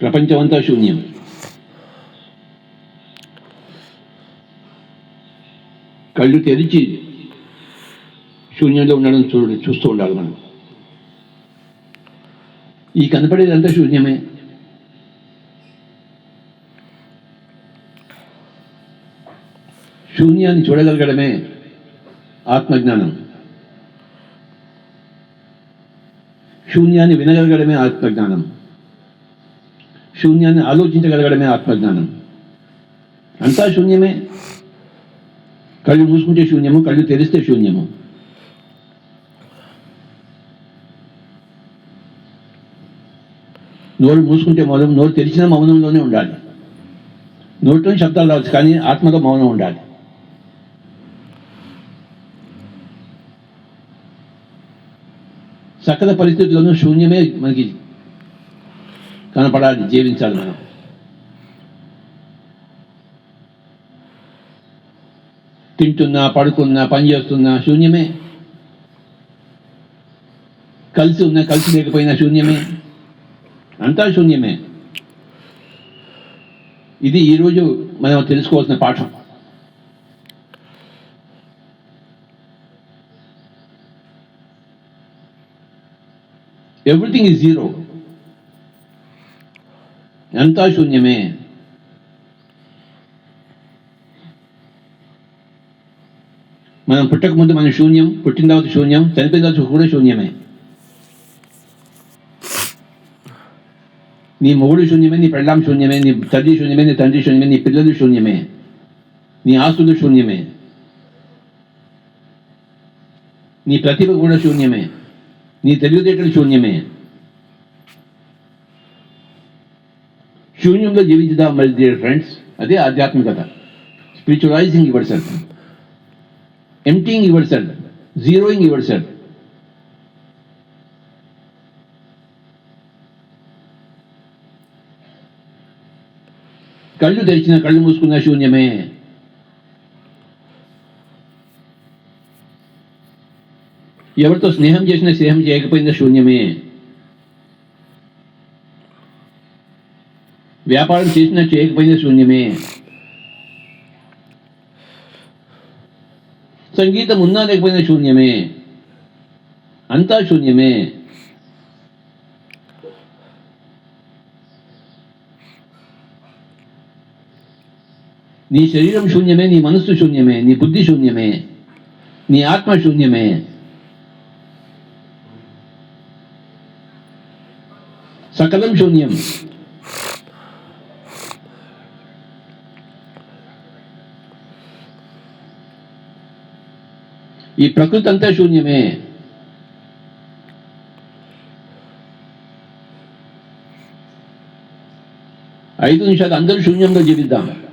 ప్రపంచమంతా శూన్యం. కళ్ళు తెరిచి శూన్యంలో ఉండడం చూడ చూస్తూ ఉండాలి మనం. ఈ కనపడేదంతా శూన్యమే. శూన్యాన్ని చూడగలగడమే ఆత్మజ్ఞానం. శూన్యాన్ని వినగలగడమే ఆత్మజ్ఞానం. శూన్యాన్ని ఆలోచించగలగడమే ఆత్మజ్ఞానం. అంతా శూన్యమే. కళ్ళు మూసుకుంటే శూన్యము కళ్ళు తెరిస్తే శూన్యము. నోరు మూసుకుంటే మౌనం నోరు తెరిచిన మౌనంలోనే ఉండాలి. నోటితో శబ్దాలు రావచ్చు కానీ ఆత్మలో మౌనం ఉండాలి. సకల పరిస్థితుల్లోనూ శూన్యమే మనకి కనపడాలి జీవించాలి మనం. తింటున్నా పడుకున్నా పని చేస్తున్నా శూన్యమే. కలిసి ఉన్నా కలిసి లేకపోయినా శూన్యమే. అంతా శూన్యమే. ఇది ఈరోజు మనం తెలుసుకోవాల్సిన పాఠం. ఎవ్రీథింగ్ ఈజ్ జీరో అంతా శూన్యమే. మనం పుట్టక ముందు మనం శూన్యం పుట్టిన తర్వాత శూన్యం చనిపోయిన తర్వాత కూడా శూన్యమే. నీ మొగుడు శూన్యమే నీ పెళ్ళాం శూన్యమే నీ తల్లి శూన్యమే నీ తండ్రి శూన్యమే నీ పిల్లలు శూన్యమే నీ ఆస్తులు శూన్యమే నీ ప్రతిభ కూడా శూన్యమే నీ తెలివితేటలు శూన్యమే. శూన్యంలో జీవించుదాం మరి డియర్ ఫ్రెండ్స్ అదే ఆధ్యాత్మికత spiritualising yourself emptying yourself zeroing yourself కళ్ళు తెరిచిన కళ్ళు మూసుకున్న శూన్యమే ఎవరితో స్నేహం చేసినా స్నేహం చేయకపోయినా శూన్యమే వ్యాపారం చేసినా చేయకపోయినా శూన్యమే సంగీతం ఉన్నా లేకపోయినా శూన్యమే అంతా శూన్యమే నీ శరీరం శూన్యమే నీ మనస్సు శూన్యమే నీ బుద్ధి శూన్యమే నీ ఆత్మ శూన్యమే సకలం శూన్యం ఈ ప్రకృతి అంతా శూన్యమే. ఐదు నిమిషాలు అందరూ శూన్యంలో జీవిద్దాం.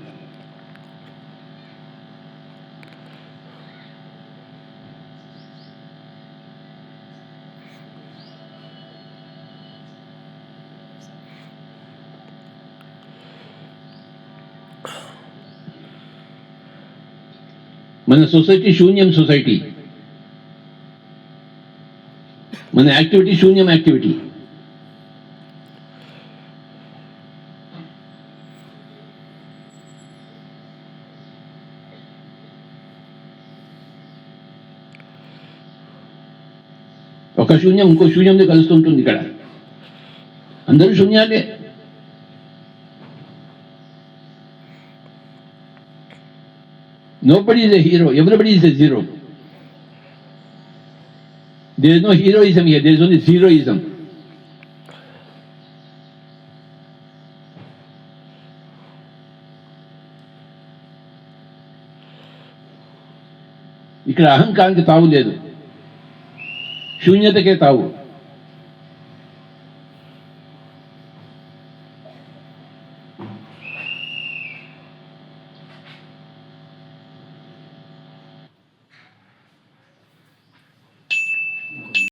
మన సొసైటీ శూన్యం సొసైటీ మన యాక్టివిటీ శూన్యం యాక్టివిటీ ఒక శూన్యం ఇంకో శూన్యంతో కలుస్తుంటుంది ఇక్కడ అందరూ శూన్యాలే Nobody is a hero. Everybody is a zero. There is no heroism here. There is only zeroism. ఇక్కడ అహంకారానికి తావు లేదు శూన్యతకే తావు